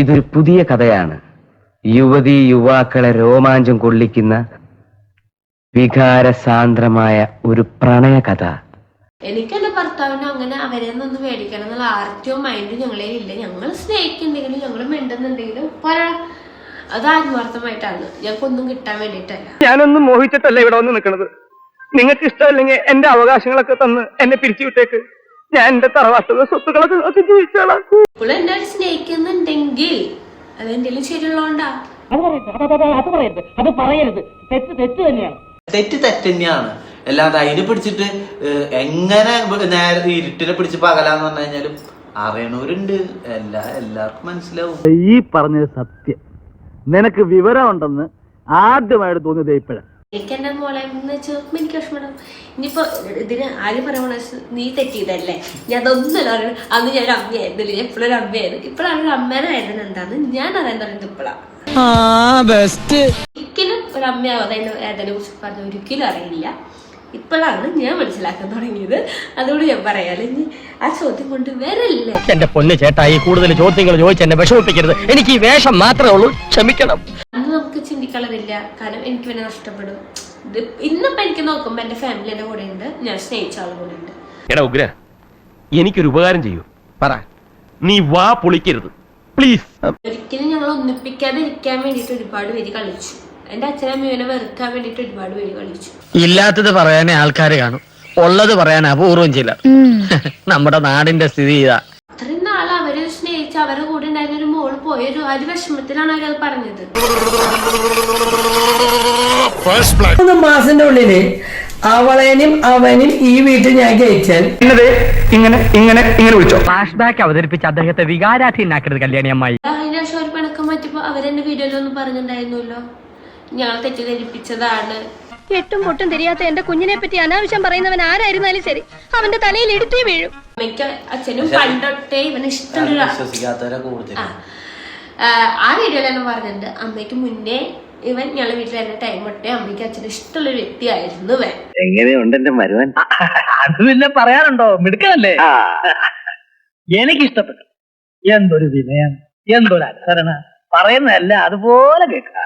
ഇതൊരു പുതിയ കഥയാണ്. യുവതി യുവാക്കളെ രോമാഞ്ചം കൊള്ളിക്കുന്ന വികാരസാന്ദ്രമായ ഒരു പ്രണയ കഥ. എനിക്ക് എന്റെ ഭർത്താവിന് അങ്ങനെ അവരെ നിന്ന് മേടിക്കണം എന്നുള്ള ആർത്തിയോ മൈൻഡും ഞങ്ങളെ ഇല്ല. ഞങ്ങൾ സ്നേഹിക്കുന്നുണ്ടെങ്കിലും ഞങ്ങൾ മിണ്ടുന്നുണ്ടെങ്കിലും പല അത് ആത്മാർത്ഥമായിട്ടാണ്. ഞങ്ങൾക്കൊന്നും കിട്ടാൻ വേണ്ടിട്ടല്ല ഞാനൊന്നും മോഹിച്ചിട്ടല്ല ഇവിടെ വന്ന് നിൽക്കുന്നത് നിങ്ങൾക്ക് ഇഷ്ടമല്ലെങ്കിൽ എന്റെ അവകാശങ്ങളൊക്കെ തന്ന് എന്നെ പിരിച്ചു വിട്ടേക്ക് ഞാൻ എന്റെ തറവാട്ടുള്ള സ്വത്തുക്കളൊക്കെ ജീവിച്ചോളാം അത് എന്തെങ്കിലും ശരിയുള്ളതുകൊണ്ടാ? അത് പറയരുത്. അത് പറയരുത്. തെറ്റ് തെറ്റ് തന്നെയാണ്. തെറ്റ് തെറ്റ് തന്നെയാണ് അല്ലാതെ അതിനെ പിടിച്ചിട്ട് എങ്ങനെ നേരെ ഇരുട്ടിനെ പിടിച്ച് പകലാന്ന് പറഞ്ഞു കഴിഞ്ഞാലും അറിയണവരുണ്ട്. എല്ലാ എല്ലാവർക്കും മനസ്സിലാവും. ഈ പറഞ്ഞത് സത്യം. നിനക്ക് വിവരമുണ്ടെന്ന് ആദ്യമായിട്ട് തോന്നിയത് ഇപ്പോഴാണ് എനിക്ക് എന്റെ മോളെ എന്ന് വെച്ചാൽ എനിക്ക് വിഷമം ഇനിയിപ്പോ ഇതിന് ആരും പറയണ നീ തെറ്റിയതല്ലേ? ഞാൻ അതൊന്നുമല്ല പറയുന്നത് അന്ന് ഞാൻ ഒരു അമ്മയായിരുന്നില്ല? ഞാൻ എപ്പോഴും ഒരു അമ്മയായിരുന്നു. ഇപ്പോഴാണ് ഒരു അമ്മേനെ വേദന എന്താന്ന് ഞാൻ അറിയാൻ തുടങ്ങിയത് ഇപ്പോഴാണ് ഒരിക്കലും ഒരു അമ്മയാവാതെ ഏതാനും കുറിച്ച് പറഞ്ഞ ഒരിക്കലും അറിയില്ല. ഇപ്പോഴാണ് ഞാൻ മനസ്സിലാക്കാൻ തുടങ്ങിയത്. അതുകൊണ്ട് ഞാൻ പറയാം ഇനി ആ ചോദ്യം കൊണ്ട് വരല്ലേ? എന്റെ പൊന്ന് ചേട്ടായി കൂടുതൽ ചോദ്യങ്ങൾ ചോദിച്ച് എന്നെ വിഷമിപ്പിക്കരുത്. എനിക്ക് ഈ വേഷം മാത്രമേ ഉള്ളൂ. ക്ഷമിക്കണം. നമുക്ക് ചിന്തിക്കാനുള്ളതില്ല. കാരണം എനിക്ക് പിന്നെ നഷ്ടപ്പെടും. ഇത് ഇന്നിപ്പോ എനിക്ക് നോക്കുമ്പോ എന്റെ ഫാമിലി എന്റെ കൂടെ ഉണ്ട് ഞാൻ സ്നേഹിച്ച ആളും കൂടെ ഉണ്ട് എടാ ഉഗ്ര എനിക്കൊരു ഉപകാരം ചെയ്യൂ. പറ. നീ വാ പൊളിക്കരുത്. പ്ലീസ് ഒരിക്കലും ഞങ്ങൾ ഒന്നിപ്പിക്കാതെ ഇരിക്കാൻ വേണ്ടിട്ട് ഒരുപാട് പേര് കളിച്ചു. എന്റെ അച്ഛനമ്മേനെ വെറുക്കാൻ വേണ്ടിട്ട് ഒരുപാട് പേര് കളിച്ചു. ഇല്ലാത്തത് പറയാനേ ആൾക്കാർ കാണും. ഉള്ളത് പറയാൻ അപൂർവം ചില. നമ്മുടെ നാടിന്റെ സ്ഥിതി ഇതാ. അത്രയും നാൾ അവരെ സ്നേഹിച്ച അവരുടെ കൂടെ ഉണ്ടായിരുന്ന ഒരു പോയൊരു ഒരു വിഷമത്തിലാണ് അയാൾ പറഞ്ഞത്. മൂന്ന് മാസത്തിന്റെ ഉള്ളിൽ അവളേനും അവനും ഈ വീട്ടിൽ ഞാൻ കയറ്റാൻ എന്നത് ഇങ്ങനെ ഇങ്ങനെ ഇങ്ങനെ വിളിച്ചോ? ഫ്ലാഷ് ബാക്ക് അവതരിപ്പിച്ച അദ്ദേഹത്തെ വികാരാധീനാക്കരുത് കല്യാണി അമ്മായി പണക്കം ശേഷം ഒരു പിണക്കം മാറ്റിയപ്പോ അവരെന്റെ വീഡിയോയിലൊന്നും പറഞ്ഞിട്ടുണ്ടായിരുന്നല്ലോ ഞങ്ങൾ തെറ്റിദ്ധരിപ്പിച്ചതാണ്. എട്ടും പൊട്ടും തിരിയാത്ത എന്റെ കുഞ്ഞിനെ പറ്റി അനാവശ്യം പറയുന്നവൻ ആരായിരുന്നാലും ശരി. അവന്റെ തലയിൽ എടുത്തേ വീഴും. അമ്മയ്ക്ക് അച്ഛനും പണ്ടൊട്ടേ ഇവന് ഇഷ്ടമുള്ള വിശ്വസിക്കാത്തവരെ കൂടുതൽ ആ തന്നെ പറഞ്ഞിട്ടുണ്ട് അമ്മയ്ക്ക് മുന്നേ ഇവൻ ഞങ്ങളെ വീട്ടിൽ വരുന്ന ടൈം തൊട്ടേ അമ്മയ്ക്ക് അച്ഛന് ഇഷ്ടമുള്ള ഒരു വ്യക്തിയായിരുന്നു ഇവൻ. എങ്ങനെയുണ്ട് എന്റെ മരുവൻ? അത് പിന്നെ പറയാറുണ്ടോ മിടുക്കനല്ലേ? എനിക്ക് ഇഷ്ടപ്പെട്ടു എന്തൊരു വിനയം എന്തൊരു അനുസരണ പറയുന്നതല്ല അതുപോലെ കേൾക്കുക